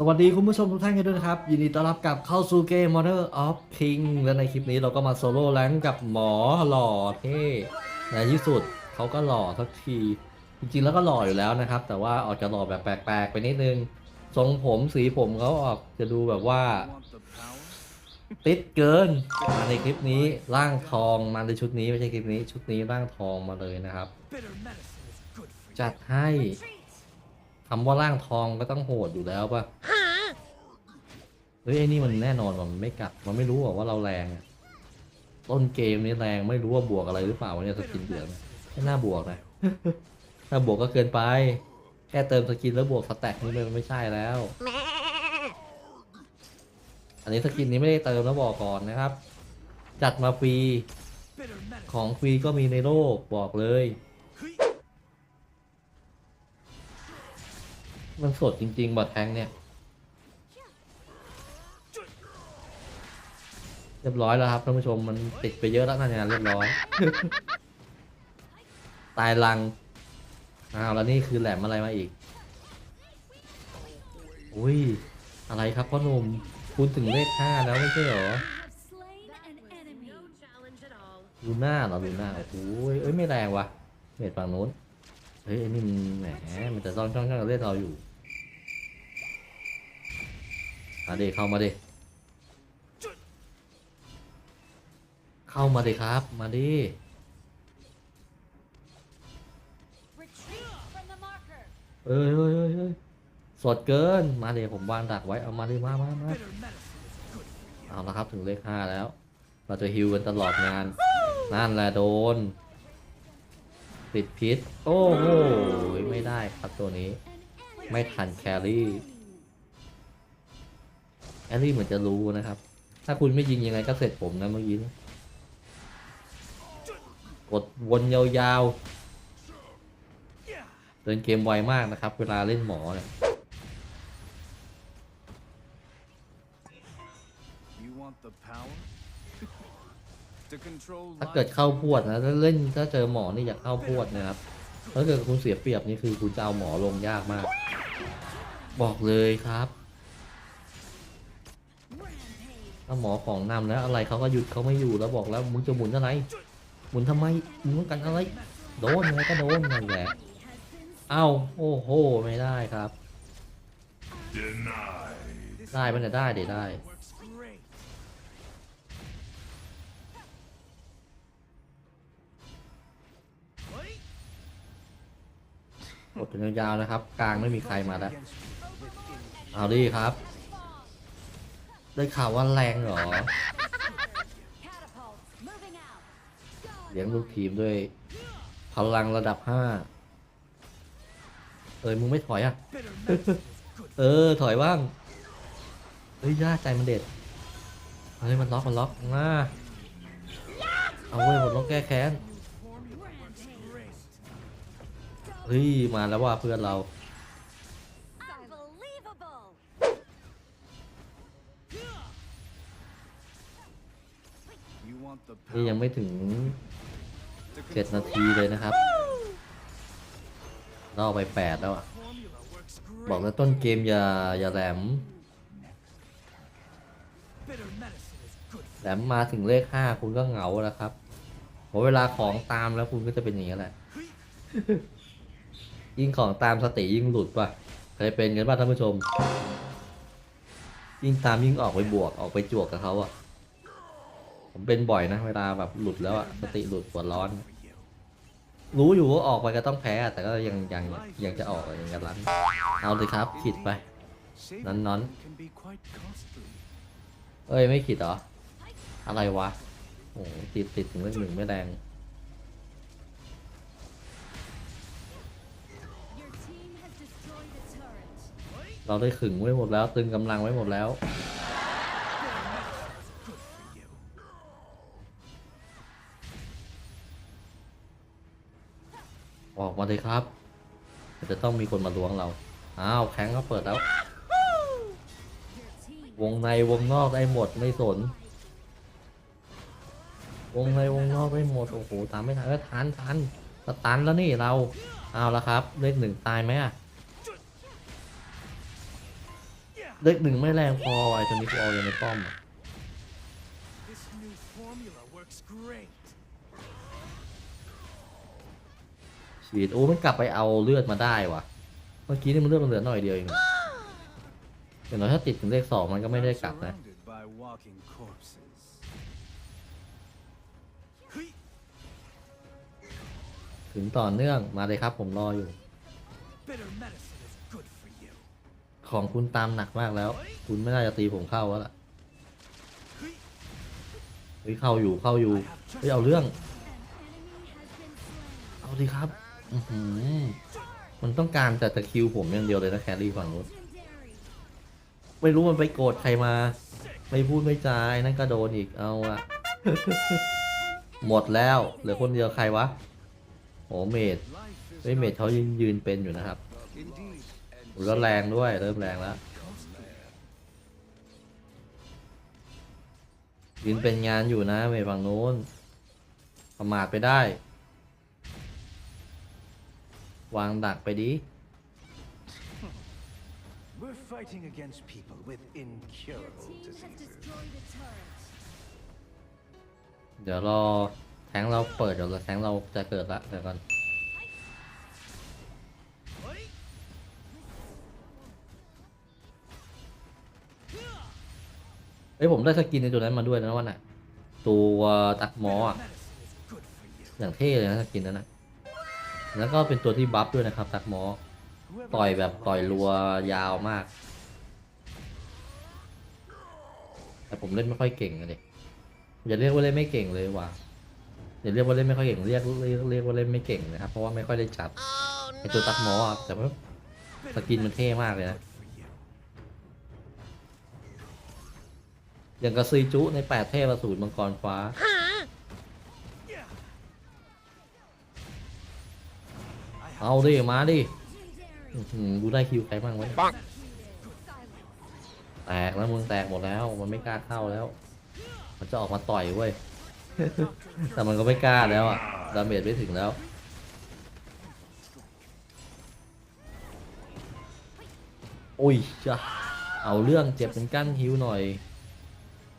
สวัสดีคุณผู้ชมทุกท่านกันด้วยนะครับ ยินดีต้อนรับกลับเข้าสู่เกม Mother of King และในคลิปนี้เราก็มาโซโล่แรงกับหมอหล่อเท่ในที่สุดเขาก็หล่อสักที จริงๆแล้วก็หล่ออยู่แล้วนะครับ แต่ว่าออกจะหล่อแบบแปลกๆ ไปนิดนึง ทรงผมสีผมเขาออกจะดูแบบว่า ติดเกินมาในคลิปนี้ร่างทองมาในชุดนี้ไม่ใช่คลิปนี้ ชุดนี้ร่างทองมาเลยนะครับ จัดให้ คำว่าร่างทองก็ต้องโหดอยู่แล้วป่ะเฮ้ยไอ้นี่มันแน่นอนว่ามันไม่กัดมันไม่รู้หรอกว่าเราแรงอะต้นเกมนี้แรงไม่รู้ว่าบวกอะไรหรือเปล่าวะเนี่ยสกินเดือดไม่น่าบวกนะถ้าบวกก็เกินไป แค่เติมสกินแล้วบวกสแต็กนี่มันไม่ใช่แล้ว อันนี้สกินนี้ไม่ได้เติมแล้วบอกก่อนนะครับ จัดมาฟรีของฟรีก็มีในโลกบอกเลย มันสดจริง ๆบอดแทงเนี่ย เรียบร้อยแล้วครับท่านผู้ชมมันติดไปเยอะแล้วนะงานเรียบร้อย ตายลังอ้าวแล้วนี่คือแหลมอะไรมาอีก อุ้ย อะไรครับพ่อหนุ่มคุณถึงเลขห้าแล้วไม่ใช่เหรอ have slain an enemy. No challenge at all. ลูน่าเหรอลูน่าโอ้โหเอ้ยไม่แรงว่ะเมดฝั่งนู้นเฮ้ยไอ้นี่มันแหมมันจะจ้องจ้องจ้องเล่นเราอยู่ มาดิเข้ามาดิเข้ามาดิครับ มาดิเอ้ยเอ้ยเอ้ยเอ้ยสดเกินมาดิผมวางดักไว้เอามาดิมามามาเอาละครับถึงเลขห้าแล้ว เราจะฮิวกันตลอดงานนั่นแหละโดน ติดพิษ โอ้โหไม่ได้ครับตัวนี้ ไม่ทันแครี่ แอลลี่เหมือนจะรู้นะครับ ถ้าคุณไม่ยิงยังไงก็เสร็จผมนะเมื่อกี้นะกดวนยาวๆ เดินเกมไวมากนะครับ เวลาเล่นหมอเนี่ย You want the power? to control ถ้าเกิด life? เข้าพวดนะถ้าเล่นถ้าเจอหมอนี่อย่าเข้าพวดนะครับ ถ้าเกิดคุณเสียเปรียบนี่คือคุณจะเอาหมอลงยากมาก บอกเลยครับ ถ้าหมอของนำแล้วอะไรเขาก็หยุดเขาไม่อยู่แล้วบอกแล้วมึงจะหมุนอะไรหมุนทำไมมึงต้องกันอะไรโดนอะไรก็โดนนั่นแหละเอ้าโอ้โหไม่ได้ครับ ได้มันจะได้เดี๋ยวได้ Works great. เฮ้ยกดยาวๆนะครับ กลางไม่มีใครมาแล้ว เอาดิครับ ได้ข่าวว่าแรงเหรอ เลี้ยงลูกทีมด้วย พลังระดับห้าเอ้ยมึงไม่ถอยอะ เออถอยบ้างเฮ้ยย่าใจมันเด็ดเฮ้ยมันล็อกมันล็อกง่าเอาเว้ยมันล็อกแก้แค้นเฮ้ยมาแล้วว่าเพื่อนเรา นี่ยังไม่ถึงเจ็ดนาทีเลยนะครับล่อไปแปดแล้วอะ บอกแล้วต้นเกมอย่าอย่าแหลม แหลมมาถึงเลขห้าคุณก็เหงาแล้วครับพอเวลาของตามแล้วคุณก็จะเป็นอย่างนี้แหละ ยิ่งของตามสติยิ่งหลุดป่ะ เคยเป็นกันป่ะท่านผู้ชม ยิ่งตามยิ่งออกไปบวกออกไปจวกกับเขาอะ ผมเป็นบ่อยนะเวลาแบบหลุดแล้วอะสติหลุดหัวร้อน รู้อยู่ว่าออกไปก็ต้องแพ้อะแต่ก็ยังยังยังจะออกยังจะรันเอาเลยครับขิดไป Saving Nón, nón. can be quite costly. เอ้ยไม่ขิดเหรออะไรวะโอ้ติดติดถึงเลขหนึ่งไม่แรงเราได้ขึงไว้หมดแล้ว ตึงกำลังไว้หมดแล้ว ต้องมีคนมาล้วงเรา อ้าวแข้งก็เปิดแล้ว วงในวงนอกได้หมดไม่สน วงในวงนอกได้หมดโอ้โหตามไม่ทันก็ทันทันสตันแล้วนี่เรา เอาละครับ เลขหนึ่งตายไหมอะเลขหนึ่งไม่แรงพอไอ้ตัวนี้กูเอาอย่างในป้อมอะ This new formula works great. ฉีดโอ้มันกลับไปเอาเลือดมาได้วะเมื่อกี้นี่มันเลือดมันเหลือหน่อยเดียวเองอย่างน้อยถ้าติดถึงเลขสองมันก็ไม่ได้กลับนะถึงต่อเนื่องมาเลยครับผมรออยู่ ของคุณตามหนักมากแล้ว คุณไม่น่าจะตีผมเข้าแล้วล่ะเฮ้ยเข้าอยู่เข้าอยู่เฮ้ยเอาเรื่อง เอาดิครับ อือหือมันต้องการแต่จะคิวผมอย่างเดียวเลยนะแครี่ฝั่งนู้นไม่รู้มันไปโกรธใครมา ไม่พูดไม่จาไอ้นั่นก็โดนอีกเอาอะ หมดแล้วเหลือคนเดียวใครวะโอ้เมด life is เฮ้ยเมดเขายืนยืนเป็นอยู่นะครับแล้วแรงด้วยเริ่มแรงแล้วยืนเป็นงานอยู่นะเมดฝั่งนู้นประมาทไปได้ วางดักไปดิ We're fighting against people with Your incurable team has diseases. destroyed a turret. เดี๋ยวรอแทงเราเปิดเดี๋ยวแทงเราจะเกิดละเดี๋ยวก่อนเอ้ยผมได้สกินในตัวนั้นมาด้วยนะวันน่ะ ตัวตักหมอ Bitter อะ medicine is good for you. อย่างเท่เลยนะสกินนั้นนะ แล้วก็เป็นตัวที่บัฟด้วยนะครับตักหมอ ต่อยแบบต่อยรัวยาวมาก แต่ผมเล่นไม่ค่อยเก่งเลยอย่าเรียกว่าเล่นไม่เก่งเลยว่ะอย่าเรียกว่าเล่นไม่ค่อยเก่งเรียกเรียกเรียกว่าเล่นไม่เก่งนะครับเพราะว่าไม่ค่อยได้จับไอตัวตักหมออะแต่ว่าสกินมันเท่มากเลยนะอย่างกับซีจุในแปดเทพอสูรมังกรฟ้า เอาดิ มาดิ Legendary. อื้อหือกูได้คิวใครบ้างวะเนี่ย Silence. แตกแล้วมึงแตกหมดแล้ว มันไม่กล้าเข้าแล้ว มันจะออกมาต่อยเว้ย แต่มันก็ไม่กล้าแล้วอะ ดาเมจไม่ถึงแล้วโอ้ยจ้ะเอาเรื่องเจ็บเป็นกั้นฮิวหน่อย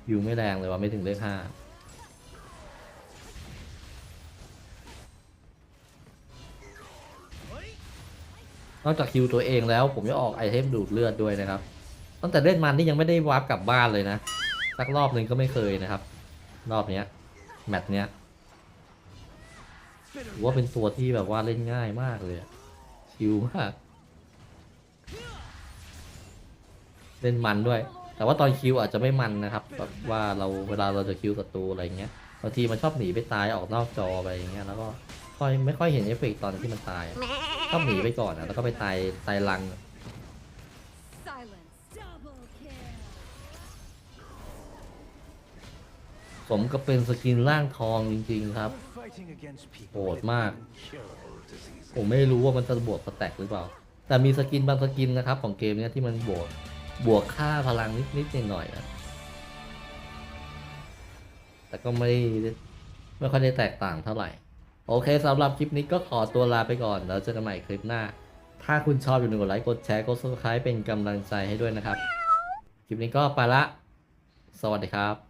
ฮิวไม่แรงเลยว่ะไม่ถึงเลขห้า นอกจากคิวตัวเองแล้ว ผมจะออกไอเทมดูดเลือดด้วยนะครับ ตั้งแต่เล่นมันนี่ยังไม่ได้วาร์ปกลับบ้านเลยนะ สักรอบหนึ่งก็ไม่เคยนะครับ รอบเนี้ย แมตช์เนี้ยถือว่าเป็นตัวที่แบบว่าเล่นง่ายมากเลยอะชิลมาก เล่นมันด้วย แต่ว่าตอนคิวอาจจะไม่มันนะครับแบบว่าเราเวลาเราจะคิวศัตรูอะไรเงี้ยบางทีมันชอบหนีไปตายออกนอกจอไปอย่างเงี้ยแล้วก็ ค่อยไม่ค่อยเห็นเอฟเฟกต์ตอนที่มันตายอะชอบหนีไปก่อนอะแล้วก็ไปตายตายรัง Silence. Double kill. สมกับเป็นสกินร่างทองจริง ๆ ครับ We're fighting against people โหด with มาก incurable diseases. ผมไม่รู้ว่ามันจะบวกสแต็กหรือเปล่า แต่มีสกินบางสกินนะครับ ของเกมเนี้ยที่มันบวกบวกค่าพลังนิดๆหน่อยๆอะแต่ก็ไม่ได้ไม่ค่อยได้แตกต่างเท่าไหร่ โอเคสำหรับคลิปนี้ก็ขอตัวลาไปก่อนแล้วเจอกันใหม่คลิปหน้า ถ้าคุณชอบอย่าลืมกดไลค์กดแชร์กด subscribe เป็นกำลังใจให้ด้วยนะครับ คลิปนี้ก็ไปละ สวัสดีครับ